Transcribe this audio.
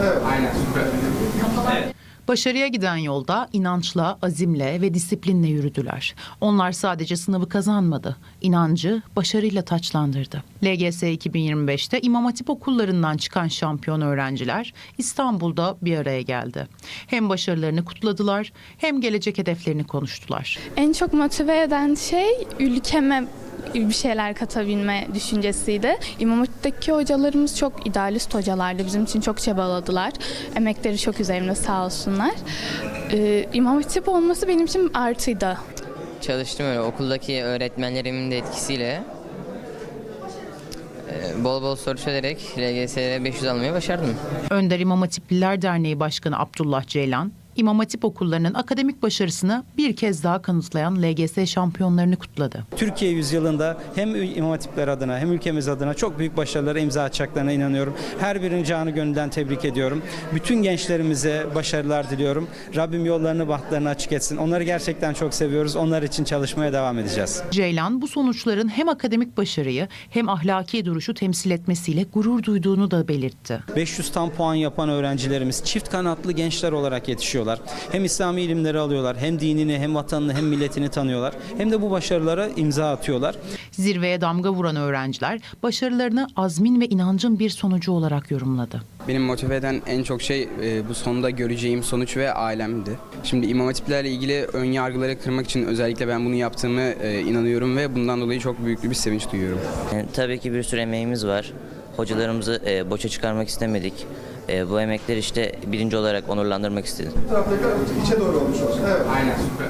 Evet. Aynen süper. Başarıya giden yolda inançla, azimle ve disiplinle yürüdüler. Onlar sadece sınavı kazanmadı, inancı başarıyla taçlandırdı. LGS 2025'te İmam Hatip okullarından çıkan şampiyon öğrenciler İstanbul'da bir araya geldi. Hem başarılarını kutladılar hem gelecek hedeflerini konuştular. En çok motive eden şey ülkeme bir şeyler katabilme düşüncesiydi. İmam Hatip'teki hocalarımız çok idealist hocalardı. Bizim için çok çabaladılar. Emekleri çok üzerimde sağ olsunlar. Ee, İmam Hatip olması benim için artıydı. Çalıştım öyle okuldaki öğretmenlerimin de etkisiyle e, bol bol soru çözerek LGS'ye 500 almayı başardım. Önder İmam Hatipliler Derneği Başkanı Abdullah Ceylan, İmam Hatip okullarının akademik başarısını bir kez daha kanıtlayan LGS şampiyonlarını kutladı. Türkiye yüzyılında hem İmam Hatipler adına hem ülkemiz adına çok büyük başarılara imza atacaklarına inanıyorum. Her birini canı gönülden tebrik ediyorum. Bütün gençlerimize başarılar diliyorum. Rabbim yollarını bahtlarını açık etsin. Onları gerçekten çok seviyoruz. Onlar için çalışmaya devam edeceğiz. Ceylan bu sonuçların hem akademik başarıyı hem ahlaki duruşu temsil etmesiyle gurur duyduğunu da belirtti. 500 tam puan yapan öğrencilerimiz çift kanatlı gençler olarak yetişiyorlar. Hem İslami ilimleri alıyorlar, hem dinini, hem vatanını, hem milletini tanıyorlar. Hem de bu başarılara imza atıyorlar. Zirveye damga vuran öğrenciler başarılarını azmin ve inancın bir sonucu olarak yorumladı. Benim motive eden en çok şey e, bu sonunda göreceğim sonuç ve ailemdi. Şimdi imam hatiplerle ilgili ön yargıları kırmak için özellikle ben bunu yaptığımı e, inanıyorum ve bundan dolayı çok büyük bir sevinç duyuyorum. Yani tabii ki bir sürü emeğimiz var. Hocalarımızı e, boşa çıkarmak istemedik. E, bu emekleri işte birinci olarak onurlandırmak istedim. Aynen süper.